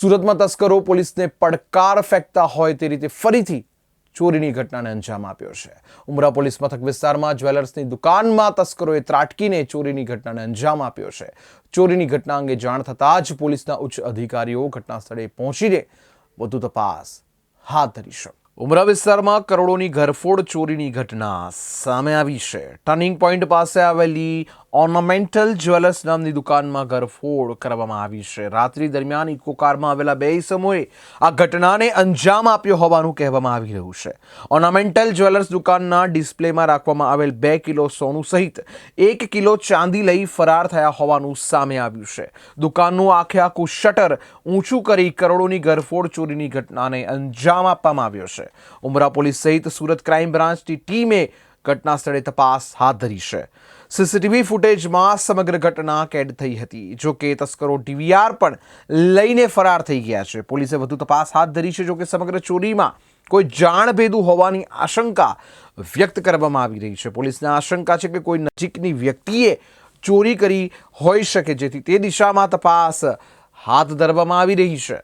સુરતમાં તસ્કરો પોલીસને પડકાર ફેંકતા હોય તે રીતે ફરીથી ચોરીની ઘટનાને અંજામ આપ્યો છે. ઉમરા પોલીસ મથક વિસ્તારમાં જ્વેલર્સની દુકાનમાં તસ્કરોએ ત્રાટકીને ચોરીની ઘટનાને અંજામ આપ્યો છે. ચોરીની ઘટના અંગે જાણ થતાં જ પોલીસના ઉચ્ચ અધિકારીઓ ઘટના સ્થળે પહોંચીને વધુ તપાસ હાથ ધરી છે ઉમરા વિસ્તારમાં કરોડોની ઘરફોડ ચોરીની ઘટના સામે આવી છે. ટર્નિંગ પોઈન્ટ પાસે આવેલી ઓર્નામેન્ટલ જ્વેલર્સ નામની દુકાનમાં ઘરફોડ કરવામાં આવી છે. રાત્રિ દરમિયાન ઇકો કારમાં આવેલા બે સમૂહે આ ઘટનાને અંજામ આપ્યો હોવાનું કહેવામાં આવી રહ્યું છે. ઓર્નામેન્ટલ જ્વેલર્સ દુકાનના ડિસ્પ્લેમાં રાખવામાં આવેલ બે કિલો સોનું સહિત એક કિલો ચાંદી લઈ ફરાર થયા હોવાનું સામે આવ્યું છે. દુકાનનું આખે આખું શટર ઊંચું કરી કરોડોની ઘરફોડ ચોરીની ઘટનાને અંજામ આપવામાં આવ્યો છે. ઉમરા પોલીસ સહિત સુરત ક્રાઇમ બ્રાન્ચની ટીમે ઘટના સ્થળે તપાસ હાથ ધરી છે. સીસીટીવી ફૂટેજમાં સમગ્ર ઘટના કેદ થઈ હતી. જો કે તસ્કરો ડીવીઆર પણ લઈને ફરાર થઈ ગયા છે. પોલીસે વધુ તપાસ હાથ ધરી છે, જો કે સમગ્ર ચોરીમાં કોઈ જાણભેદું હોવાની આશંકા વ્યક્ત કરવામાં આવી રહી છે. પોલીસને આશંકા છે કે કોઈ નજીકની વ્યક્તિએ ચોરી કરી હોઈ શકે, જેથી તે દિશામાં તપાસ હાથ ધરવામાં આવી રહી છે.